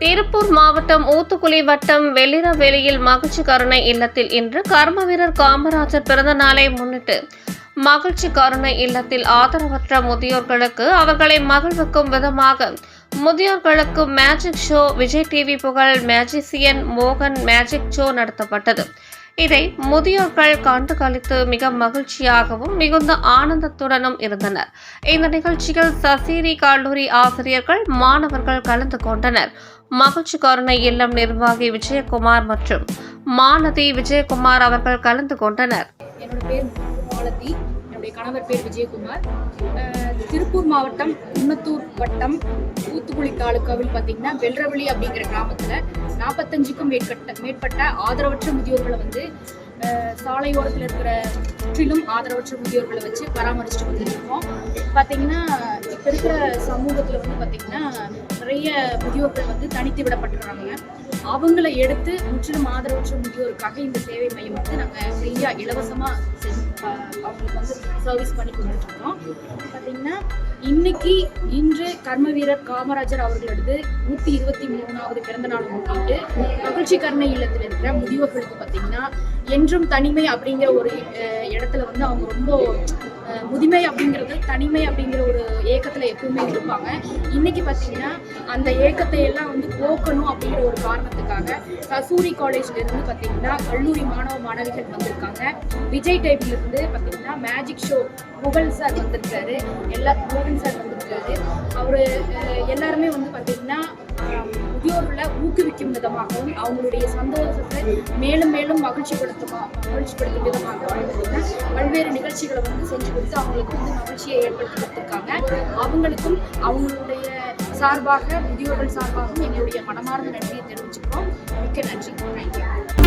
திருப்பூர் மாவட்டம் ஊத்துக்குளி வட்டம் வெள்ளிரவேலியில் மகிழ்ச்சி கருணை இல்லத்தில் இன்று கர்ம வீரர் காமராஜர் பிறந்த நாளை முன்னிட்டு மகிழ்ச்சி கருணை இல்லத்தில் ஆதரவற்ற முதியோர்களுக்கு அவர்களை மகிழ்விக்கும் விதமாக முதியோர்களுக்கு மேஜிக் ஷோ விஜய் டிவி புகழ் மேஜிசியன் மோகன் மேஜிக் ஷோ நடத்தப்பட்டது. இதை முதியோர்கள் கண்டு கழித்து மிக மகிழ்ச்சியாகவும் மிகுந்த ஆனந்தத்துடனும் இருந்தனர். இந்த நிகழ்ச்சியில் சசிரி கல்லூரி ஆசிரியர்கள் மாணவர்கள் கலந்து கொண்டனர். மகிழ்ச்சி கருணை இல்லம் நிர்வாகி விஜயகுமார் மற்றும் மாலதி விஜயகுமார் அவர்கள் கலந்து கொண்டனர். என்னோட பேர் என்னுடைய கணவர் பேர் விஜயகுமார். திருப்பூர் மாவட்டம் குன்னத்தூர் வட்டம் ஊத்துக்குளி தாலுக்காவில் பார்த்தீங்கன்னா வெள்ளரவழி அப்படிங்கிற கிராமத்தில் நாற்பத்தஞ்சுக்கும் மேற்பட்ட மேற்பட்ட ஆதரவற்ற முதியோர்களை வந்து சாலையோரத்தில் இருக்கிற முற்றிலும் ஆதரவற்ற முதியோர்களை வச்சு பராமரிச்சுட்டு வந்துருக்கோம். பார்த்தீங்கன்னா இப்போ இருக்கிற சமூகத்தில் வந்து பார்த்தீங்கன்னா நிறைய முதியோர்கள் வந்து தனித்து விடப்பட்டுறாங்க அவங்கள எடுத்து முற்றிலும் ஆதரவற்ற முதியோருக்காக இந்த சேவை மையம் வந்து நாங்கள் ஃப்ரீயாக இலவசமாக அவங்களுக்கு வந்து சர்வீஸ் பண்ணி கொடுத்துருக்கோம். பார்த்தீங்கன்னா இன்னைக்கு இன்று கர்ம வீரர் காமராஜர் அவர்களது நூற்றி இருபத்தி மூணாவது பிறந்த நாள் முன்னிட்டு மகிழ்ச்சி கருணை இல்லத்தில் இருக்கிற முதியோர்களுக்கு பார்த்தீங்கன்னா என்றும் தனிமை அப்படிங்கிற ஒரு இடத்துல வந்து அவங்க ரொம்ப முதுமை அப்படிங்கிறது தனிமை அப்படிங்கிற ஒரு ஏக்கத்தில் எப்பவுமே இருப்பாங்க. இன்னைக்கு பார்த்தீங்கன்னா அந்த ஏக்கத்தை எல்லாம் வந்து போக்கணும் அப்படிங்கிற ஒரு காரணத்துக்காக கசூரி காலேஜ்லேருந்து பார்த்தீங்கன்னா கல்லூரி மாணவ மாணவிகள் வந்திருக்காங்க. விஜய் டைப்லேருந்து பார்த்தீங்கன்னா மேஜிக் ஷோ புகழ் சார் வந்திருக்காரு. எல்லா மோகன் சார் வந்திருக்காரு. அவர் எல்லாருமே வந்து பார்த்தீங்கன்னா முதியோர்களை ஊக்குவிக்கும் விதமாகவும் அவங்களுடைய சந்தோஷத்தை மேலும் மேலும் மகிழ்ச்சிப்படுத்துமா மகிழ்ச்சிப்படுத்தும் விதமாக பார்த்தீங்கன்னா பல்வேறு நிகழ்ச்சிகளை வந்து செஞ்சு கொடுத்து அவங்களுக்கு வந்து மகிழ்ச்சியை ஏற்படுத்தி கொடுத்துருக்காங்க. அவங்களுக்கும் அவங்களுடைய சார்பாக முதியோர்கள் சார்பாகவும் எங்களுடைய மனமார்ந்த நன்றியை தெரிவிச்சுக்கிறோம். மிக்க நன்றி. தேங்க்யூ